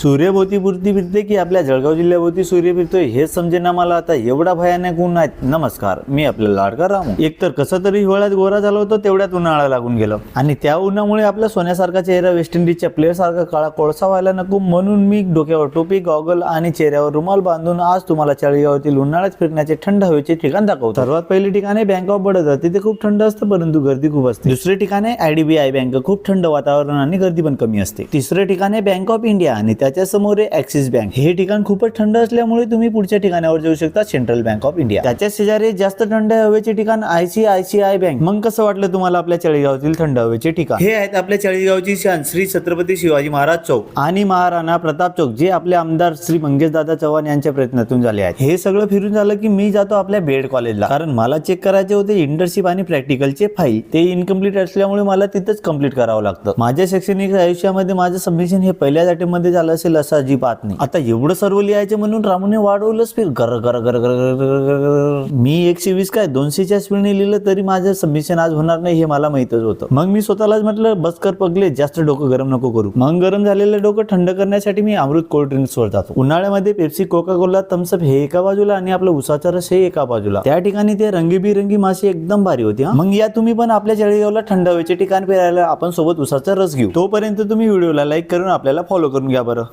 सूर्यभोवती पुरती फिरते की आपल्या जळगाव जिल्ह्याभोवती सूर्य फिरतोय हेच समजेना मला आता. एवढा भयानक ऊन आहे नमस्कार. मी आपला लाडका रामू. एकतर कसं तरी हिवाळ्यात गोरा झालो होतो तेवढ्यात उन्हाळा लागून गेलं. आणि त्या उन्हामुळे आपला सोन्यासारखा चेहरा वेस्ट इंडिजच्या प्लेअर सारखा काळा कोळसा व्हायला नको म्हणून मी डोक्यावर टोपी गॉगल आणि चेहऱ्यावर रुमाल बांधून आज तुम्हाला चाळीगावातील उन्हाळ्यात फिरण्याचे थंड हवेचे ठिकाण दाखवतो. सर्वात पहिली ठिकाण आहे बँक ऑफ बडोदा. तिथे खूप थंड असतं परंतु गर्दी खूप असते. दुसरे ठिकाण आहे आयडीबीआय बँक. खूप थंड वातावरण आणि गर्दी पण कमी असते. तिसरे ठिकाण आहे बँक ऑफ इंडिया आणि त्या समोर आहे ऍक्सिस बँक हे ठिकाण खूपच थंड असल्यामुळे तुम्ही पुढच्या ठिकाणावर जाऊ शकता सेंट्रल बँक ऑफ इंडिया त्याच्या शेजारी जास्त थंड हवेचे ठिकाण आयसीआयसीआय बँक मग कसं वाटलं तुम्हाला आपल्या चाळीगावातील थंड हवेचे ठिकाण? हे आहेत आपल्या चाळीगावची शान श्री छत्रपती शिवाजी महाराज चौक. आणि महाराणा प्रताप चौक जे आपले आमदार श्री मंगेश दादा चव्हाण यांच्या प्रयत्नातून झाले आहेत. हे सगळं फिरून झालं की मी जातो आपल्या बेड कॉलेजला कारण मला चेक करायचे होते इंटर्नशिप आणि प्रॅक्टिकलचे फाईल ते इनकम्प्लीट असल्यामुळे मला तिथंच कंप्लीट करावं लागतं. माझ्या शैक्षणिक आयुष्यामध्ये माझं सबमिशन हे पहिल्याच अटेम्प्टमध्ये झालं असेल असं अजिबात नाही. आता एवढं सर्व लिहायचं म्हणून रामूने वाढवलं स्पीड गर गर गर गर मी एकशे वीस काय दोनशेच्या स्पीडने लिहिलं तरी माझं सबमिशन आज होणार नाही हे मला माहितच होतं. मग मी स्वतःलाच म्हटलं बसकर पगले जास्त डोकं गरम नको करू. मग गरम झालेलं डोकं थंड करण्यासाठी मी अमृत कोल्ड ड्रिंक्सवर जातो. उन्हाळ्यामध्ये पेप्सी कोका कोला थम्सअप हे एका बाजूला आणि आपलं उसाचा रस हे एका बाजूला. त्या ठिकाणी ते रंगीबिरंगी मासे एकदम भारी होती मग या तुम्ही पण आपल्या जळगावला थंड हवेचे ठिकाण फिरायला आपण सोबत उसाचा रस घेऊ. तोपर्यंत तुम्ही व्हिडिओला लाईक करून आपल्याला फॉलो करून घ्या बरं.